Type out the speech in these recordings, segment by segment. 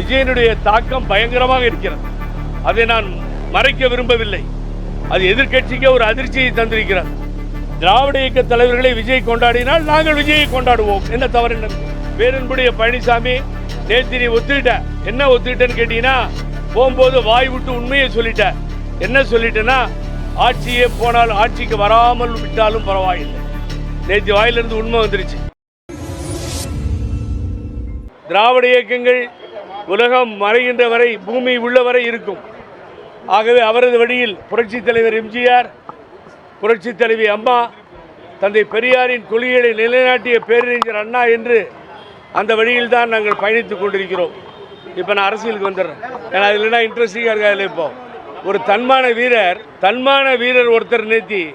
விஜயனுடைய தாக்கம் பயங்கரமாக இருக்கிறது. அதை நான் மறைக்க விரும்பவில்லை. அது எதிர்க்கட்சிக்கு ஒரு அதிர்ச்சியை தந்திருக்கிறது. திராவிட இயக்க தலைவர்களை விஜய் கொண்டாடினால் நாங்கள் விஜயை கொண்டாடுவோம். என்ன தவறு என்ன? பேரன்புடைய பழனிசாமி நேற்று நீ ஒத்துக்கிட்ட. என்ன ஒத்துக்கிட்டேன்னு கேட்டீங்கன்னா போகும்போது வாய் விட்டு உண்மையை சொல்லிட்ட என்ன சொல்லிட்டேன்னா ஆட்சியே போனால் ஆட்சிக்கு வராமல் விட்டாலும் பரவாயில்லை. நேற்று வாயிலிருந்து உண்மை வந்துருச்சு. திராவிட இயக்கங்கள் உலகம் மறைகின்ற வரை பூமி உள்ள வரை இருக்கும். ஆகவே அவரது வழியில் புரட்சித் தலைவர் எம்ஜிஆர் புரட்சித் தலைவி அம்மா தந்தை பெரியாரின் கொள்கைகளை நிலைநாட்டிய பேரறிஞர் அண்ணா என்று அந்த வழியில் தான் நாங்கள் பயணித்துக் கொண்டிருக்கிறோம். இப்போ நான் அரசியலுக்கு வந்துடுறேன். ஏன்னா அதில் இல்லைன்னா இன்ட்ரெஸ்டிங்காக இருக்காது இப்போ? ஒரு தன்மான வீரர் தன்மான வீரர் ஒருத்தர் நேத்தி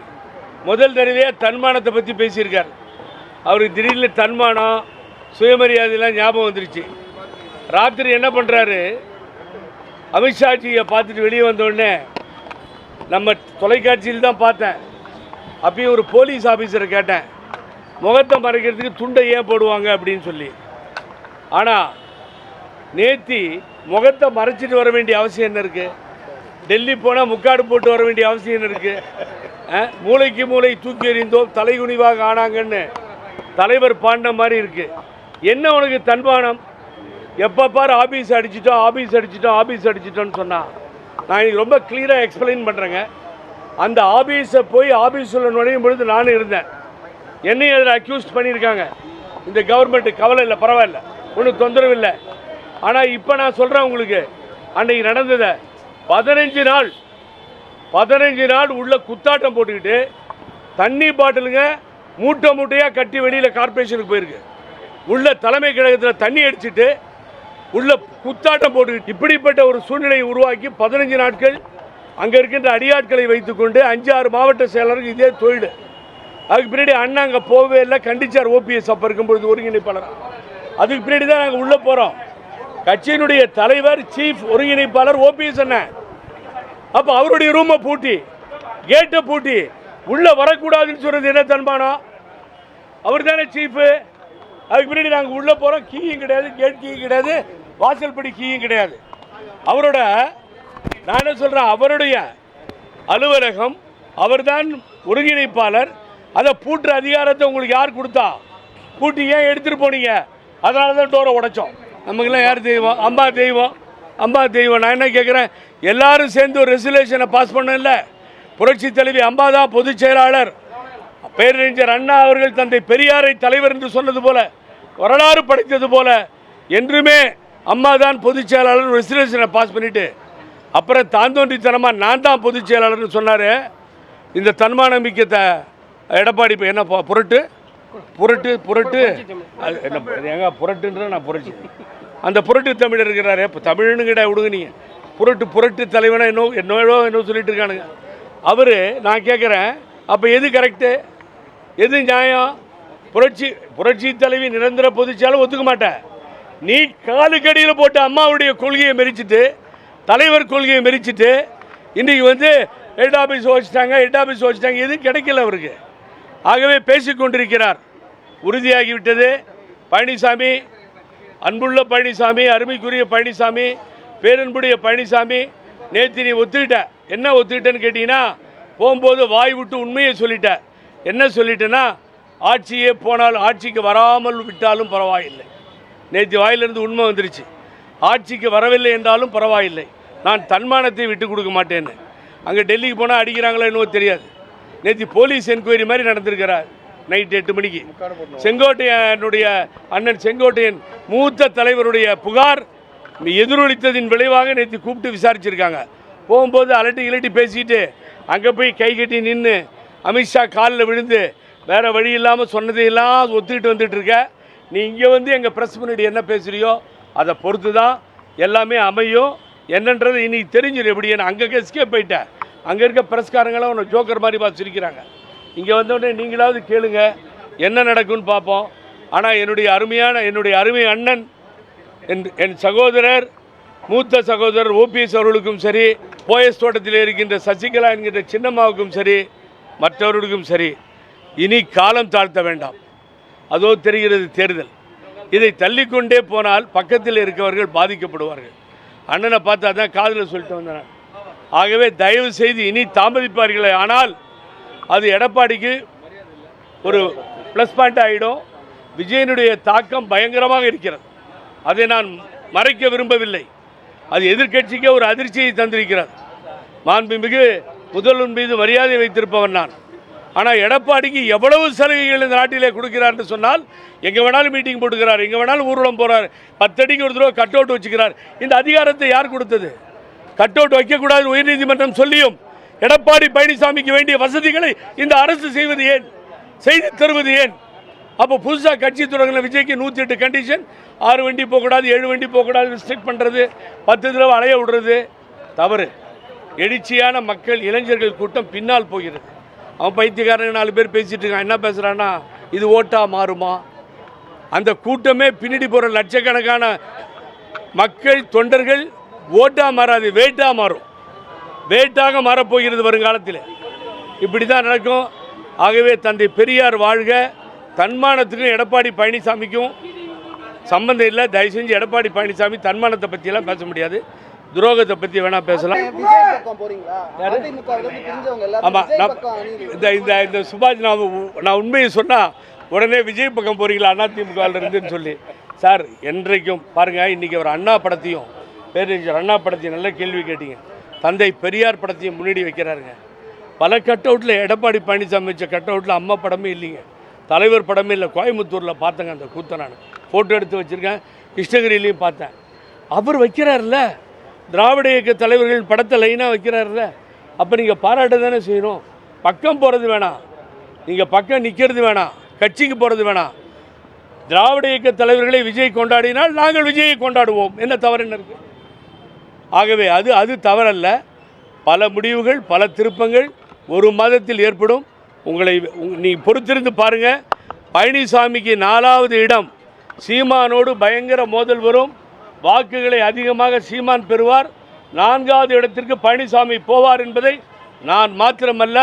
முதல் தடவையாக தன்மானத்தை பற்றி பேசியிருக்கார். அவருக்கு திடீர்னு தன்மானம் சுயமரியாதையெல்லாம் ஞாபகம் வந்துருச்சு. ராத்திரி என்ன பண்ணுறாரு அமித்ஷாஜியை பார்த்துட்டு வெளியே வந்தோடனே நம்ம தொலைக்காட்சியில் தான் பார்த்தேன். அப்பயும் ஒரு போலீஸ் ஆஃபீஸரை கேட்டேன். முகத்தை மறைக்கிறதுக்கு துண்டை ஏன் போடுவாங்க அப்படின்னு சொல்லி. ஆனால் நேத்தி முகத்தை மறைச்சிட்டு வர வேண்டிய அவசியம் என்ன இருக்குது டெல்லி போனால் முக்காடு போட்டு வர வேண்டிய அவசியம் என்ன இருக்குது மூளைக்கு மூளை தூக்கி எறிந்தோம் தலைகுனிவாக ஆனாங்கன்னு தலைவர் பாண்ட மாதிரி இருக்குது என்ன உனக்கு தன்மானம் எப்போ பார் ஆபீஸ் அடிச்சிட்டோம் ஆபீஸ் அடிச்சிட்டோம் ஆபீஸ் அடிச்சிட்டோம்னு சொன்னான் நான் இன்னைக்கு ரொம்ப கிளியராக எக்ஸ்பிளைன் பண்ணுறேங்க அந்த ஆபீஸை போய் ஆபீஸில் நுழையும் பொழுது நானும் இருந்தேன். என்னையும் அதில் அக்யூஸ்ட் பண்ணியிருக்காங்க. இந்த கவர்மெண்ட்டு கவலை இல்லை பரவாயில்ல. ஒன்றும் தொந்தரவு இல்லை. ஆனால் இப்போ நான் சொல்கிறேன் உங்களுக்கு. அன்னைக்கு நடந்ததை. பதினஞ்சு நாள் பதினஞ்சு நாள் உள்ள குத்தாட்டம் போட்டுக்கிட்டு தண்ணி பாட்டிலுங்க மூட்டை மூட்டையாக கட்டி வெளியில் கார்ப்பரேஷனுக்கு போயிருக்கு. உள்ள தலைமை கழகத்தில் தண்ணி அடிச்சுட்டு உள்ள குத்தாட்டம் போட்டுக்கிட்டு இப்படிப்பட்ட ஒரு சூழ்நிலையை உருவாக்கி பதினஞ்சு நாட்கள் அங்கே இருக்கின்ற அடியாட்களை வைத்துக்கொண்டு அஞ்சு ஆறு மாவட்ட செயலருக்கு இதே தொழில். அதுக்கு பின்னாடி அண்ணா அங்கே போகவே இல்லை கண்டிச்சார் ஓபிஎஸ் அப்போ இருக்கும்பொழுது ஒருங்கிணைப்பாளர். அதுக்கு பின்னாடி தான் நாங்கள் உள்ளே போகிறோம் கட்சியினுடைய தலைவர் சீஃப் ஒருங்கிணைப்பாளர் ஓபிஎஸ் அண்ணன் அப்போ அவருடைய ரூமை பூட்டி கேட்டை பூட்டி உள்ளே வரக்கூடாதுன்னு சொல்கிறது என்ன தன்மானம்? அவர் தானே சீஃபு அதுக்கு பின்னாடி நாங்கள் உள்ளே போகிறோம் கீயும் கிடையாது கேட் கீயும் கிடையாது. வாசல்படி கீயும் கிடையாது. அவரோட நான் என்ன சொல்கிறேன் அவருடைய அலுவலகம் அவர்தான் ஒருங்கிணைப்பாளர். அதை பூட்டுற அதிகாரத்தை உங்களுக்கு யார் கொடுத்தா? பூட்டி ஏன் எடுத்துகிட்டு போனீங்க? அதனால தான் டோரை உடைச்சோம். நமக்குலாம் யார் தெய்வம்? அம்மா தெய்வம். அம்மா தெய்வம். நான் என்ன கேட்குறேன் எல்லாரும் சேர்ந்து ஒரு ரெசுலேஷனை பாஸ் பண்ணல புரட்சி தலைவி அம்மா தான் பொதுச் செயலாளர். பேரறிஞர் அண்ணா அவர்கள் தந்தை பெரியாரை தலைவர் என்று சொன்னது போல வரலாறு படைத்தது போல என்றுமே அம்மா தான் பொதுச் செயலாளர் ரெசிலேஷனை பாஸ் பண்ணிவிட்டு அப்புறம் தாந்தோன்றித்தனமாக நான் தான் பொதுச் செயலாளர்னு சொன்னார். இந்த தன்மானமிக்கத்தை எடப்பாடி இப்போ என்ன புரட்டு? புரட்டு புரட்டு. அது என்ன எங்க புரட்டுன்ற நான் புரட்சி அந்த புரட்டு தமிழர் இருக்கிறாரு. இப்போ தமிழ்னு கிட்ட விடுங்க நீங்கள் புரட்டு புரட்டு தலைவனாக என்ன என்னோ என்ன சொல்லிட்டு இருக்கானுங்க. அவர் நான் கேட்குறேன் அப்போ எது கரெக்டு எது நியாயம்? புரட்சி புரட்சி தலைவி நிரந்தர பொதுச்சாலும் ஒத்துக்க மாட்டேன் நீ காலுக்கடியில் போட்டு அம்மாவுடைய கொள்கையை மெரிச்சிட்டு தலைவர் கொள்கையை மெரிச்சிட்டு இன்றைக்கி வந்து ஹெட் ஆஃபீஸ் வச்சுட்டாங்க ஹெட் ஆஃபீஸ் வச்சுட்டாங்க எதுவும் கிடைக்கல அவருக்கு. ஆகவே பேசிக் கொண்டிருக்கிறார். உறுதியாகிவிட்டது. பழனிசாமி அன்புள்ள பழனிசாமி அருமைக்குரிய பழனிசாமி பேரன்புடைய பழனிசாமி நேற்று நீ ஒத்துக்கிட்ட. என்ன ஒத்துக்கிட்டேன்னு கேட்டீங்கன்னா போகும்போது வாய் விட்டு உண்மையை சொல்லிட்ட. என்ன சொல்லிட்டேன்னா ஆட்சியே போனால் ஆட்சிக்கு வராமல் விட்டாலும் பரவாயில்லை. நேற்று வாயிலிருந்து உண்மை வந்துருச்சு. ஆட்சிக்கு வரவில்லை என்றாலும் பரவாயில்லை. நான் தன்மானத்தை விட்டு கொடுக்க மாட்டேன்னு. அங்கே டெல்லிக்கு போனால் அடிக்கிறாங்களோ என்னவோ தெரியாது. நேற்று போலீஸ் என்கொயரி மாதிரி நடந்திருக்கிறார். நைட்டு எட்டு மணிக்கு. செங்கோட்டையனுடைய அண்ணன் செங்கோட்டையன் மூத்த தலைவருடைய புகார் எதிரொலித்ததின் விளைவாக நேற்று கூப்பிட்டு விசாரிச்சிருக்காங்க. போகும்போது அலட்டி கிளட்டி பேசிட்டு அங்கே போய் கை கட்டி நின்று அமித்ஷா காலில் விழுந்து வேறு வழி இல்லாமல் சொன்னதையெல்லாம் ஒத்துக்கிட்டு வந்துட்டு இருக்க. நீ இங்கே வந்து எங்கள் ப்ரெஸ் முன்னாடி என்ன பேசுகிறியோ அதை பொறுத்து தான் எல்லாமே அமையும். என்னன்றது இன்னைக்கு தெரிஞ்சிடும் எப்படி. நான் அங்கே எஸ்கேப் போயிட்டேன் அங்கே இருக்க ப்ரெஸ்காரங்களாம் உன்னை ஜோக்கர் மாதிரி பார்த்து சிரிக்கிறாங்க. இங்கே வந்தோடனே நீங்களாவது கேளுங்க என்ன நடக்கும்னு பார்ப்போம். ஆனால் என்னுடைய அருமையான என்னுடைய அருமை அண்ணன் என் என் சகோதரர் மூத்த சகோதரர் ஓபிஎஸ் அவர்களுக்கும் சரி போயஸ் தோட்டத்தில் இருக்கின்ற சசிகலா என்கின்ற சின்னம்மாவுக்கும் சரி மற்றவர்களுக்கும் சரி இனி காலம் தாழ்த்த வேண்டாம். அதோ தெரிகிறது தேர்தல் இதை தள்ளிக்கொண்டே போனால் பக்கத்தில் இருக்கவர்கள் பாதிக்கப்படுவார்கள். அண்ணனை பார்த்தா தான் காதில் சொல்லிட்டு வந்தேன். ஆகவே தயவு செய்து இனி தாமதிப்பார்களே ஆனால் அது எடப்பாடிக்கு ஒரு ப்ளஸ் பாயிண்ட் ஆகிடும் விஜயனுடைய தாக்கம் பயங்கரமாக இருக்கிறது. அதை நான் மறைக்க விரும்பவில்லை. அது எதிர்க்கட்சிக்கே ஒரு அதிர்ச்சியை தந்திருக்கிறது. மாண்புமிகு முதல்வன் மீது மரியாதை வைத்திருப்பவன் நான். ஆனால் எடப்பாடிக்கு எவ்வளவு சலுகைகள் இந்த நாட்டிலே கொடுக்கிறார்னு சொன்னால் எங்கே வேணாலும் மீட்டிங் போட்டுக்கிறார் எங்கே வேணாலும் ஊர்வலம் போகிறார் பத்தடிக்கு ஒரு தடவை கட் அவுட் வச்சுக்கிறார். இந்த அதிகாரத்தை யார் கொடுத்தது? கட் அவுட் வைக்கக்கூடாது உயர்நீதிமன்றம் சொல்லியும் எடப்பாடி பழனிசாமிக்கு வேண்டிய வசதிகளை இந்த அரசு செய்வது ஏன்? செய்து தருவது ஏன்? அப்போ புதுசாக கட்சி தொடங்கின விஜய்க்கு நூற்றி எட்டு கண்டிஷன் ஆறு வண்டி போகக்கூடாது ஏழு வண்டி போகக்கூடாது ரெஸ்ட்ரிக்ட் பண்ணுறது பத்து தடவை அலைய விடுறது. தவறு. எழுச்சியான மக்கள் இளைஞர்கள் கூட்டம் பின்னால் போகிறது. அவன் பைத்தியக்காரன் நாலு பேர் பேசிட்டு இருக்கான். என்ன பேசுகிறான்னா இது ஓட்டாக மாறுமா? அந்த கூட்டமே பின்னாடி போகிற லட்சக்கணக்கான மக்கள் தொண்டர்கள் ஓட்டாக மாறாது வேட்டாக மாறும். வேட்டாக மாறப்போகிறது வருங்காலத்தில். இப்படி தான் நடக்கும். ஆகவே தந்தை பெரியார் வாழ்க. தன்மானத்துக்கும் எடப்பாடி பழனிசாமிக்கும் சம்பந்தம் இல்லை. தயவு செஞ்சு எடப்பாடி பழனிசாமி தன்மானத்தை பற்றியெல்லாம் பேச முடியாது. துரோகத்தை பற்றி வேணால் பேசலாம். ஆமாம் இந்த இந்த இந்த சுபாஷ் நான் நான் உண்மையை சொன்னால் உடனே விஜய் பக்கம் போறீங்களா? அதிமுகவில் இருந்துன்னு சொல்லி. சார் என்றைக்கும் பாருங்கள் இன்றைக்கி ஒரு அண்ணா படத்தையும் பேரறிஞர் அண்ணா படத்தையும் நல்ல கேள்வி கேட்டீங்க. தந்தை பெரியார் படத்தையும் முன்னாடி வைக்கிறாருங்க. பல கட் அவுட்டில் எடப்பாடி பழனிசாமி வச்ச கட் அவுட்டில் அம்மா படமே இல்லைங்க. தலைவர் படமே இல்லை. கோயம்புத்தூரில் பார்த்தேங்க அந்த கூத்தை நான் ஃபோட்டோ எடுத்து வச்சுருக்கேன். கிருஷ்ணகிரியிலையும் பார்த்தேன். அவர் வைக்கிறார்ல திராவிட இயக்க தலைவர்கள் படத்தை லைனாக வைக்கிறார்ல அப்போ நீங்கள் பாராட்ட தானே செய்யணும். பக்கம் போகிறது வேணாம். நீங்கள் பக்கம் நிற்கிறது வேணாம். கட்சிக்கு போகிறது வேணாம். திராவிட இயக்க தலைவர்களை விஜய் கொண்டாடினால் நாங்கள் விஜயை கொண்டாடுவோம். என்ன தவறு என்ன இருக்குது ஆகவே அது அது தவறல்ல. பல முடிவுகள் பல திருப்பங்கள் ஒரு மாதத்தில் ஏற்படும். உங்களை உங்க- நீ பொறுத்திருந்து பாருங்கள் பழனிசாமிக்கு நாலாவது இடம். சீமானோடு பயங்கர மோதல் வரும். வாக்குகளை அதிகமாக சீமான் பெறுவார். நான்காவது இடத்திற்கு பழனிசாமி போவார் என்பதை நான் மாத்திரமல்ல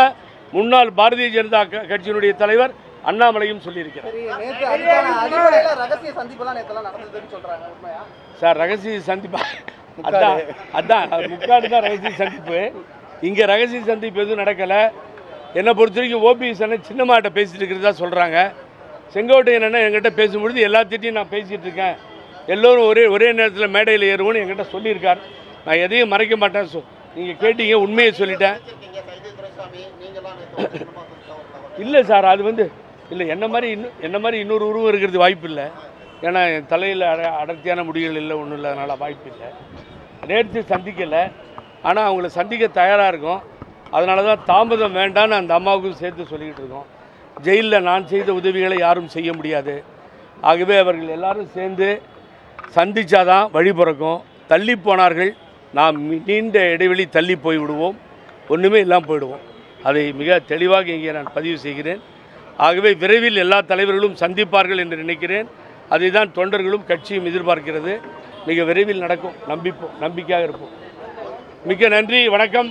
முன்னாள் பாரதிய ஜனதா கட்சியினுடைய தலைவர் அண்ணாமலையும் சொல்லியிருக்கிறார். சரி ரகசிய சந்திப்பா அதான் அதான் முக்காடு தான் ரகசிய சந்திப்பு. இங்கே ரகசிய சந்திப்பு எதுவும் நடக்கலை. என்னை பொறுத்த வரைக்கும் ஓபிஎஸ் அண்ணன் சின்னமாட்ட பேசிட்டு இருக்கிறதா சொல்கிறாங்க செங்கோட்டையன் அண்ணன் என்கிட்ட பேசும்பொழுது எல்லாத்திட்டையும் நான் பேசிகிட்டு இருக்கேன். எல்லோரும் ஒரே ஒரே நேரத்தில் மேடையில் ஏறுவோன்னு என்கிட்ட சொல்லியிருக்கார். நான் எதையும் மறைக்க மாட்டேன் சொ நீங்கள் கேட்டீங்க உண்மையை சொல்லிட்டேன். இல்லை சார் அது வந்து இல்லை என்ன மாதிரி இன்னும் என்ன மாதிரி இன்னொரு உருவம் இருக்கிறது வாய்ப்பு இல்லை. ஏன்னா என் தலையில் அட அடர்த்தியான முடிகள் இல்லை ஒன்றும் இல்லை அதனால் வாய்ப்பு இல்லை. நேர்த்து சந்திக்கலை. ஆனால் அவங்கள சந்திக்க தயாராக இருக்கும். அதனால தான் தாமதம் வேண்டான்னு அந்த அம்மாவுக்கும் சேர்த்து சொல்லிக்கிட்டு இருக்கோம். ஜெயிலில் நான் செய்த உதவிகளை யாரும் செய்ய முடியாது. ஆகவே அவர்கள் எல்லாரும் சேர்ந்து சந்தித்தாதான் வழி பிறக்கும். தள்ளி போனார்கள். நாம் நீண்ட இடைவெளி தள்ளி போய் விடுவோம். ஒன்றுமே இல்லாமல் போயிடுவோம். அதை மிக தெளிவாக இங்கே நான் பதிவு செய்கிறேன். ஆகவே விரைவில் எல்லா தலைவர்களும் சந்திப்பார்கள் என்று நினைக்கிறேன். அதை தான் தொண்டர்களும் கட்சியும் எதிர்பார்க்கிறது. மிக விரைவில் நடக்கும். நம்பிப்போம். நம்பிக்கையாக இருப்போம். மிக்க நன்றி. வணக்கம்.